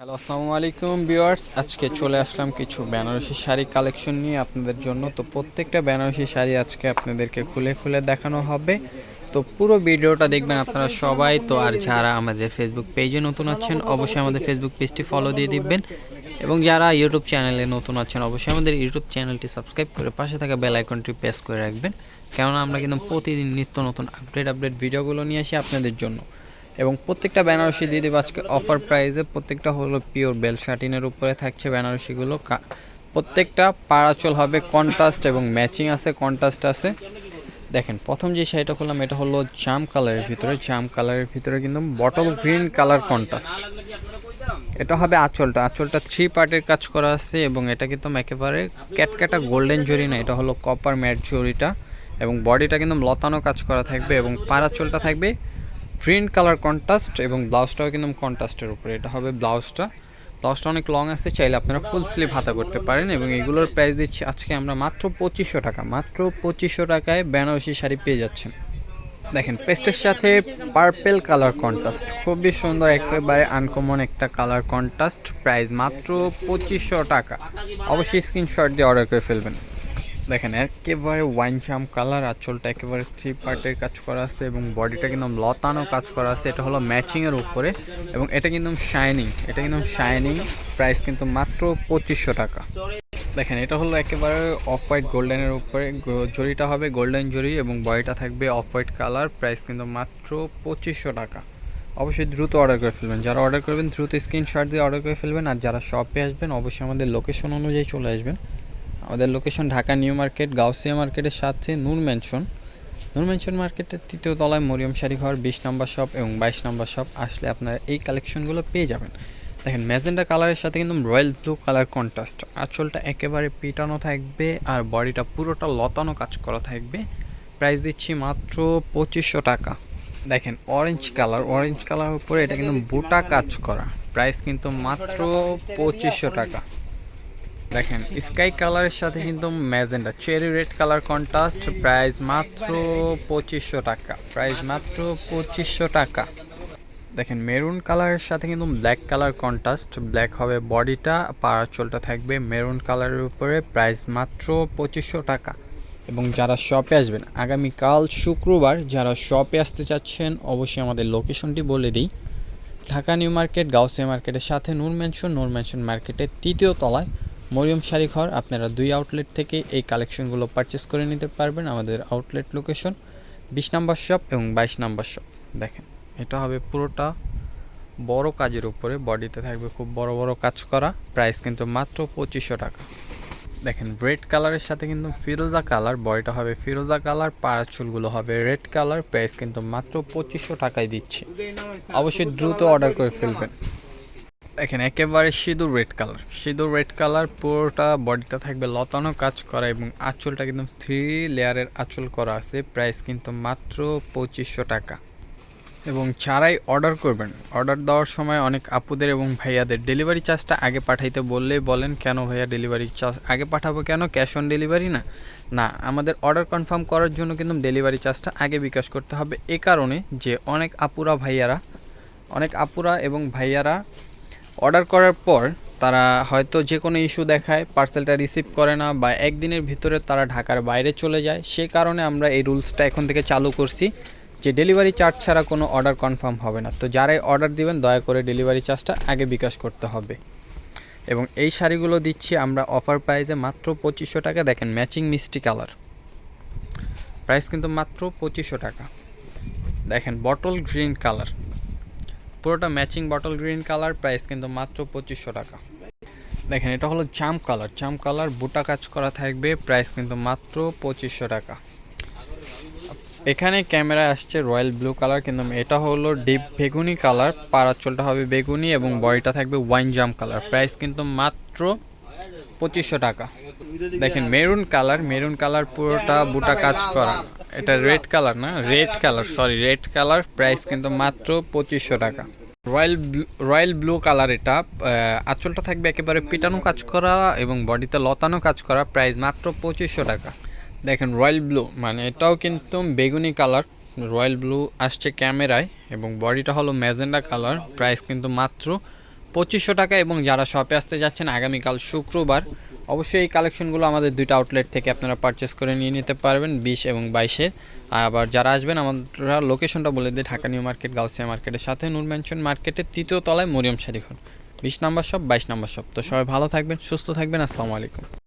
Hello, আসসালামু আলাইকুম viewers. আজকে চলে আসলাম কিছু বেনারসি শাড়ি কালেকশন নিয়ে আপনাদের জন্য। তো প্রত্যেকটা বেনারসি শাড়ি আজকে আপনাদেরকে খুলে খুলে দেখানো হবে। তো পুরো ভিডিওটা দেখবেন আপনারা সবাই। তো আর যারা আমাদের ফেসবুক পেজে নতুন আছেন, অবশ্যই আমাদের ফেসবুক পেজটি ফলো দিয়ে দিবেন। এবং যারা ইউটিউব চ্যানেলে নতুন আছেন, অবশ্যই আমাদের ইউটিউব চ্যানেলটি সাবস্ক্রাইব করে পাশে থাকা বেল আইকনটি প্রেস করে রাখবেন। কেননা আমরা কিন্তু প্রতিদিন নিত্য নতুন আপডেট আপডেট ভিডিওগুলো নিয়ে আসি আপনাদের জন্য। এবং প্রত্যেকটা বেনারসি দিয়ে দেবো আজকে অফার প্রাইসে প্রত্যেকটা হলো পিওর বেল শার্টিনের উপরে থাকছে বেনারসিগুলো। প্রত্যেকটা পাড়াচল হবে কন্ট্রাস্ট এবং ম্যাচিং আছে কন্ট্রাস্ট আছে। দেখেন, প্রথম যে শাড়িটা করলাম এটা হলো জাম কালারের ভিতরে। জাম কালারের ভিতরে কিন্তু বটল গ্রিন কালার কন্ট্রাস্ট এটা হবে আঁচলটা। আঁচলটা থ্রি পার্টের কাজ করা আছে এবং এটা কিন্তু একেবারে ক্যাটক্যাটা গোল্ডেন জরি না, এটা হলো কপার ম্যাট জরিটা। এবং বডিটা কিন্তু লতানো কাজ করা থাকবে এবং পাড়াচলটা থাকবে গ্রিন কালার কন্ট্রাস্ট এবং ব্লাউজটাও কিন্তু কন্ট্রাস্টের উপরে। এটা হবে ব্লাউজটা। ব্লাউজটা অনেক লং আছে, চাইলে আপনারা ফুল স্লিভ হাতা করতে পারেন এবং এগুলোর প্রাইস দিচ্ছি আজকে আমরা মাত্র পঁচিশশো টাকা। মাত্র পঁচিশশো টাকায় বেনারসি শাড়ি পেয়ে যাচ্ছেন। দেখেন, পেস্টের সাথে পার্পেল কালার কন্ট্রাস্ট। খুবই সুন্দর, একেবারে আনকমন একটা কালার কন্ট্রাস্ট। প্রাইস মাত্র পঁচিশশো টাকা। অবশ্যই স্ক্রিনশট দিয়ে অর্ডার করে ফেলবেন। দেখেন, একেবারে ওয়াইন চাম কালার আঁচলটা একেবারে থ্রি পার্টের কাজ করা আছে এবং বডিটা কিন্তু লতানো কাজ করা আছে। এটা হলো ম্যাচিংয়ের উপরে এবং এটা কিন্তু শাইনিং এটা কিন্তু শাইনিং প্রাইস কিন্তু মাত্র পঁচিশশো টাকা। দেখেন, এটা হলো একেবারে অফ হোয়াইট গোল্ডেনের উপরে জরিটা হবে গোল্ডেন জরি এবং বডিটা থাকবে অফ হোয়াইট কালার প্রাইস কিন্তু মাত্র পঁচিশশো টাকা। অবশ্যই দ্রুত অর্ডার করে ফেলবেন। যারা অর্ডার করবেন, দ্রুত স্ক্রিনশট দিয়ে অর্ডার করে ফেলবেন। আর যারা শপে আসবেন, অবশ্যই আমাদের লোকেশন অনুযায়ী চলে আসবেন। আমাদের location Dhaka New Market, Gausia মার্কেটের সাথে নূর ম্যানশন নূর ম্যানশন মার্কেটের তৃতীয় তলায় মরিয়ম শাড়ি ঘর, বিশ নম্বর শপ এবং বাইশ নম্বর শপ আসলে আপনারা এই কালেকশনগুলো পেয়ে যাবেন। দেখেন ম্যাজেন্ডা কালারের সাথে কিন্তু রয়্যাল ব্লু কালার কন্ট্রাস্ট আঁচলটা একেবারে পিটানো থাকবে আর বডিটা পুরোটা লতানো কাজ করা থাকবে। প্রাইস দিচ্ছি মাত্র পঁচিশশো টাকা। দেখেন অরেঞ্জ কালার অরেঞ্জ কালার উপরে এটা কিন্তু বুটা কাজ করা। প্রাইস কিন্তু মাত্র পঁচিশশো টাকা। দেখেন স্কাই কালারের সাথে কিন্তু magenta cherry red colour contrast price মাত্র পঁচিশশো টাকা প্রাইস মাত্র পঁচিশশো টাকা। দেখেন মেরুন কালারের সাথে কিন্তু ব্ল্যাক কালার কন্ট্রাস্ট ব্ল্যাক হবে বডিটা পাড়াচলটা থাকবে মেরুন কালারের উপরে প্রাইস মাত্র পঁচিশশো টাকা। এবং যারা শপে আসবেন, আগামীকাল শুক্রবার যারা শপে আসতে চাচ্ছেন, অবশ্যই আমাদের লোকেশনটি বলে দিই। ঢাকা নিউ মার্কেট, গাউসিয়া মার্কেটের সাথে নূর ম্যানশন নূর ম্যানশন মার্কেটের তৃতীয় তলায়। মরিয়ম শাড়ি ঘর আপনারা দুই আউটলেট থেকে এই কালেকশনগুলো পারচেস করে নিতে পারবেন আমাদের আউটলেট লোকেশন বিশ নম্বর শপ এবং বাইশ নম্বর শপ দেখেন, এটা হবে পুরোটা বড় কাজের উপরে বডিতে থাকবে খুব বড় বড় কাজ করা প্রাইস কিন্তু মাত্র পঁচিশশো টাকা। দেখেন রেড কালারের সাথে কিন্তু ফিরোজা কালার বডিটা হবে ফিরোজা কালার পাড়ার চুলগুলো হবে রেড কালার প্রাইস কিন্তু মাত্র পঁচিশশো টাকায় দিচ্ছে। অবশ্যই দ্রুত অর্ডার করে ফেলবেন। দেখেন, একেবারে সিঁদুর রেড কালার সিঁদুর রেড কালার পুরোটা বডিটা থাকবে লতানো কাজ করা এবং আঁচলটা কিন্তু থ্রি লেয়ারের আঁচল করা আছে। প্রাইস কিন্তু মাত্র পঁচিশশো টাকা। এবং ছাড়াই অর্ডার করবেন অর্ডার দেওয়ার সময় অনেক আপুদের এবং ভাইয়াদের ডেলিভারি চার্জটা আগে পাঠাইতে বললেই বলেন, কেন ভাইয়া ডেলিভারি চার্জ আগে পাঠাবো কেন? ক্যাশ অন ডেলিভারি না? না, আমাদের অর্ডার কনফার্ম করার জন্য কিন্তু ডেলিভারি চার্জটা আগে বিকাশ করতে হবে। এ কারণে যে অনেক আপুরা ভাইয়ারা, অনেক আপুরা এবং ভাইয়ারা অর্ডার করার পর তারা হয়তো যে কোনো ইস্যু দেখায়, পার্সেলটা রিসিভ করে না বা একদিনের ভিতরে তারা ঢাকার বাইরে চলে যায়। সে কারণে আমরা এই রুলসটা এখন থেকে চালু করছি যে ডেলিভারি চার্জ ছাড়া কোনো অর্ডার কনফার্ম হবে না। তো যারাই অর্ডার দিবেন, দয়া করে ডেলিভারি চার্জটা আগে বিকাশ করতে হবে। এবং এই শাড়িগুলো দিচ্ছি আমরা অফার প্রাইসে মাত্র পঁচিশশো টাকা। দেখেন, ম্যাচিং মিষ্টি কালার। প্রাইস কিন্তু মাত্র পঁচিশশো টাকা। দেখেন, বটল গ্রিন কালার। পুরোটা matching bottle green colour price কিন্তু মাত্র পঁচিশশো টাকা। দেখেন, এটা হলো জাম কালার জাম কালার বুটা কাজ করা থাকবে প্রাইস কিন্তু মাত্র পঁচিশশো টাকা। এখানে ক্যামেরা আসছে রয়্যাল ব্লু কালার কিন্তু এটা হলো ডিপ বেগুনি কালার পাড়াচলটা হবে বেগুনি এবং বডিটা থাকবে ওয়াইন জাম কালার প্রাইস কিন্তু মাত্র পঁচিশশো টাকা। দেখেন মেরুন কালার মেরুন কালার পুরোটা বুটা কাজ করা। এটা রেড কালার না? Red colour sorry red colour price কিন্তু মাত্র পঁচিশশো টাকা। রয়্যাল রয়্যাল ব্লু কালার এটা আঁচলটা থাকবে একেবারে পিটানো কাজ করা এবং বডিতে লতানো কাজ করা প্রাইস মাত্র পঁচিশশো টাকা। দেখেন রয়্যাল ব্লু মানে এটাও কিন্তু বেগুনি কালার রয়্যাল ব্লু আসছে ক্যামেরায় এবং বডিটা হলো ম্যাজেন্ডা কালার প্রাইস কিন্তু মাত্র পঁচিশশো টাকা এবং যারা শপে আসতে যাচ্ছেন আগামীকাল শুক্রবার অবশ্যই এই কালেকশনগুলো আমাদের দুইটা আউটলেট থেকে আপনারা পারচেস করে নিয়ে নিতে পারবেন, বিশ এবং বাইশে। আবার যারা আসবেন, আমরা লোকেশনটা বলে দিই, ঢাকা নিউ মার্কেট, গাউসিয়া মার্কেটের সাথে, নূর ম্যানশন মার্কেটের তৃতীয় তলায় মরিয়ম শাড়ি ঘর। বিশ নাম্বার শপ বাইশ নম্বর শপ তো সবাই ভালো থাকবেন, সুস্থ থাকবেন, আসসালামু আলাইকুম।